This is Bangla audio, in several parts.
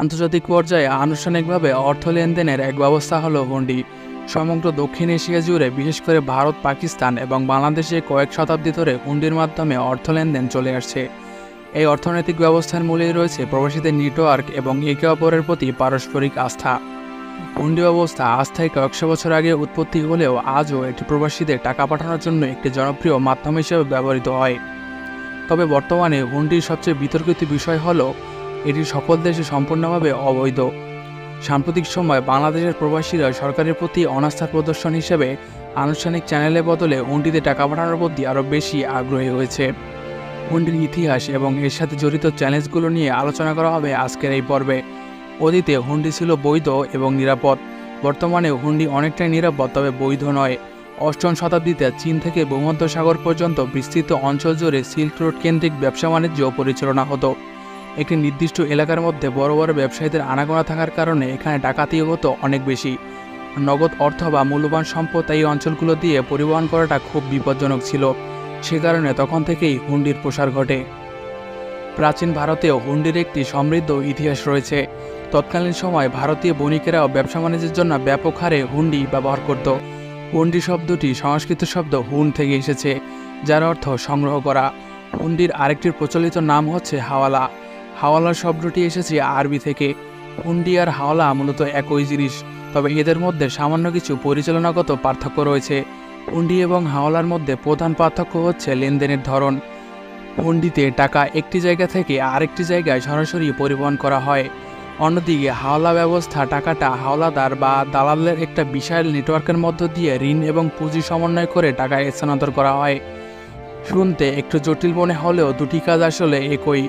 আন্তর্জাতিক পর্যায়ে আনুষ্ঠানিকভাবে অর্থ লেনদেনের এক ব্যবস্থা হলো হুন্ডি। সমগ্র দক্ষিণ এশিয়া জুড়ে, বিশেষ করে ভারত, পাকিস্তান এবং বাংলাদেশে কয়েক শতাব্দী ধরে হুন্ডির মাধ্যমে অর্থ লেনদেন চলে আসছে। এই অর্থনৈতিক ব্যবস্থার মূলেই রয়েছে প্রবাসীদের নেটওয়ার্ক এবং একে অপরের প্রতি পারস্পরিক আস্থা। হুন্ডি ব্যবস্থা আজ থেকে কয়েকশো বছর আগে উৎপত্তি হলেও আজও এটি প্রবাসীদের টাকা পাঠানোর জন্য একটি জনপ্রিয় মাধ্যম হিসেবে ব্যবহৃত হয়। তবে বর্তমানে হুন্ডির সবচেয়ে বিতর্কিত বিষয় হল এটি সকল দেশে সম্পূর্ণভাবে অবৈধ। সাম্প্রতিক সময় বাংলাদেশের প্রবাসীরা সরকারের প্রতি অনাস্থার প্রদর্শন হিসেবে আনুষ্ঠানিক চ্যানেলের বদলে হুন্ডিতে টাকা পাঠানোর প্রতি আরও বেশি আগ্রহী হয়েছে। হুন্ডির ইতিহাস এবং এর সাথে জড়িত চ্যালেঞ্জগুলো নিয়ে আলোচনা করা হবে আজকের এই পর্বে। অতীতে হুন্ডি ছিল বৈধ এবং নিরাপদ। বর্তমানে হুন্ডি অনেকটাই নিরাপদ, তবে বৈধ নয়। অষ্টম শতাব্দীতে চীন থেকে ভূমধ্যসাগর পর্যন্ত বিস্তৃত অঞ্চল জুড়ে সিল্ক রোড কেন্দ্রিক ব্যবসা বাণিজ্য পরিচালনা হতো। একটি নির্দিষ্ট এলাকার মধ্যে বড় বড় ব্যবসায়ীদের আনাগোনা থাকার কারণে এখানে ডাকাতিও হতো অনেক বেশি। নগদ অর্থ বা মূল্যবান সম্পদ এই অঞ্চলগুলো দিয়ে পরিবহন করাটা খুব বিপজ্জনক ছিল। সে কারণে তখন থেকেই হুন্ডির প্রসার ঘটে। প্রাচীন ভারতেও হুন্ডির একটি সমৃদ্ধ ইতিহাস রয়েছে। তৎকালীন সময় ভারতীয় বণিকেরাও ব্যবসা বাণিজ্যের জন্য ব্যাপক হারে হুন্ডি ব্যবহার করত। হুন্ডি শব্দটি সংস্কৃত শব্দ হুন থেকে এসেছে, যার অর্থ সংগ্রহ করা। হুন্ডির আরেকটি প্রচলিত নাম হচ্ছে হাওয়ালা। হাওয়ালা শব্দটি এসেছে আরবি থেকে। হুন্ডি আর হাওলা মূলত একই জিনিস, তবে এদের মধ্যে সামান্য কিছু পরিচালনাগত পার্থক্য রয়েছে। হুন্ডি এবং হাওলার মধ্যে প্রধান পার্থক্য হচ্ছে লেনদেনের ধরন। হুন্ডিতে টাকা একটি জায়গা থেকে আরেকটি জায়গায় সরাসরি পরিবহন করা হয়। অন্যদিকে হাওলা ব্যবস্থা টাকাটা হাওলাদার বা দালালের একটা বিশাল নেটওয়ার্কের মধ্য দিয়ে ঋণ এবং পুঁজি সমন্বয় করে টাকা স্থানান্তর করা হয়। শুনতে একটু জটিল মনে হলেও দুটি কাজ আসলে একই।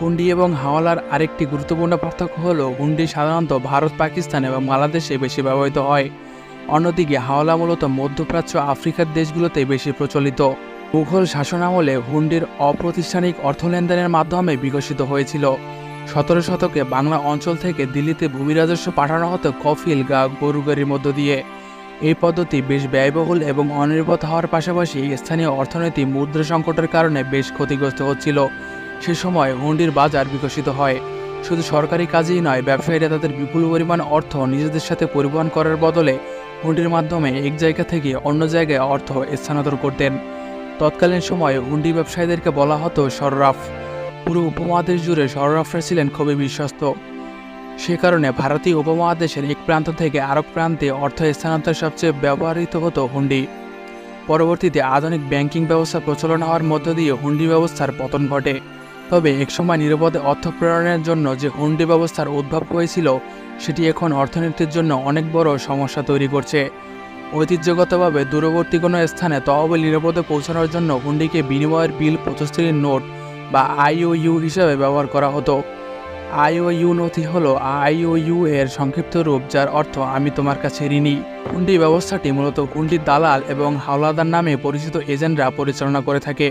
হুন্ডি এবং হাওলার আরেকটি গুরুত্বপূর্ণ পার্থক্য হলো হুন্ডি সাধারণত ভারত, পাকিস্তান এবং বাংলাদেশে বেশি ব্যবহৃত হয়। অন্যদিকে, হাওলা মূলত মধ্যপ্রাচ্য আফ্রিকার দেশগুলোতে বেশি প্রচলিত। মুঘল শাসনামলে হুন্ডির অপ্রাতিষ্ঠানিক অর্থ লেনদেনের মাধ্যমে বিকশিত হয়েছিল। সতেরো শতকে বাংলা অঞ্চল থেকে দিল্লিতে ভূমি রাজস্ব পাঠানো হতো কফিল গা গরু গাড়ির মধ্য দিয়ে। এই পদ্ধতি বেশ ব্যয়বহুল এবং অনির্ভর হওয়ার পাশাপাশি স্থানীয় অর্থনীতি মুদ্রা সংকটের কারণে বেশ ক্ষতিগ্রস্ত হচ্ছিল। সে সময় হুন্ডির বাজার বিকশিত হয়। শুধু সরকারি কাজেই নয়, ব্যবসায়ীরা তাদের বিপুল পরিমাণ অর্থ নিজেদের সাথে পরিবহন করার বদলে হুন্ডির মাধ্যমে এক জায়গা থেকে অন্য জায়গায় অর্থ স্থানান্তর করতেন। তৎকালীন সময়ে হুন্ডি ব্যবসায়ীদেরকে বলা হতো সররাফ। পুরো উপমহাদেশ জুড়ে সররাফরা ছিলেন খুবই বিশ্বস্ত। সে কারণে ভারতীয় উপমহাদেশের এক প্রান্ত থেকে আরেক প্রান্তে অর্থ স্থানান্তর সবচেয়ে ব্যবহৃত হতো হুন্ডি। পরবর্তীতে আধুনিক ব্যাংকিং ব্যবস্থা প্রচলন হওয়ার মধ্য দিয়ে হুন্ডি ব্যবস্থার পতন ঘটে। তবে একসময় নিরাপদে অর্থ প্রেরণের জন্য যে হুন্ডি ব্যবস্থার উদ্ভব হয়েছিল, সেটি এখন অর্থনীতির জন্য অনেক বড় সমস্যা তৈরি করছে। ঐতিহ্যগতভাবে দূরবর্তী কোনো স্থানে তহবিল নিরাপদে পৌঁছানোর জন্য হুন্ডিকে বিনিময়ের বিল প্রতিশ্রুতির নোট বা আইওইউ হিসাবে ব্যবহার করা হতো। আইওইউ নথি হলো আইওইউ এর সংক্ষিপ্ত রূপ, যার অর্থ, আমি তোমার কাছে ঋণী। হুন্ডি ব্যবস্থাটি মূলত হুন্ডির দালাল এবং হাওলাদার নামে পরিচিত এজেন্টরা পরিচালনা করে থাকে।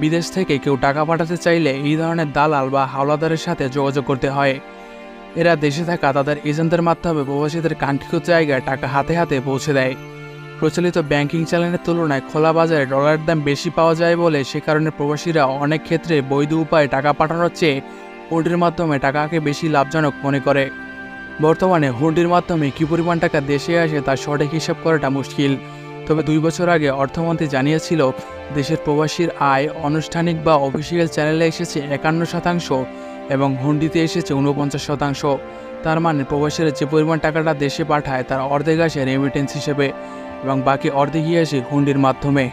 বিদেশ থেকে কেউ টাকা পাঠাতে চাইলে এই ধরনের দালাল বা হাওলাদারের সাথে যোগাযোগ করতে হয়। এরা দেশে থাকা তাদের এজেন্টদের মাধ্যমে প্রবাসীদের কাঙ্ক্ষিত জায়গায় টাকা হাতে হাতে পৌঁছে দেয়। প্রচলিত ব্যাংকিং চ্যানেলের তুলনায় খোলা বাজারে ডলারের দাম বেশি পাওয়া যায় বলে সে কারণে প্রবাসীরা অনেক ক্ষেত্রে বৈধ উপায়ে টাকা পাঠানোর চেয়ে হুন্ডির মাধ্যমে টাকাকে বেশি লাভজনক মনে করে। বর্তমানে হুন্ডির মাধ্যমে কী পরিমাণ টাকা দেশে আসে তার সঠিক হিসাব করাটা মুশকিল। তবে দুই বছর আগে অর্থমন্ত্রী জানিয়েছিল, দেশের প্রবাসীর আয় আনুষ্ঠানিক বা অফিসিয়াল চ্যানেলে এসেছে একান্ন শতাংশ এবং হুন্ডিতে এসেছে উনপঞ্চাশ শতাংশ। তার মানে প্রবাসীরা যে পরিমাণ টাকাটা দেশে পাঠায় তার অর্ধেক আসে রেমিটেন্স হিসেবে এবং বাকি অর্ধেকই আসে হুন্ডির মাধ্যমে।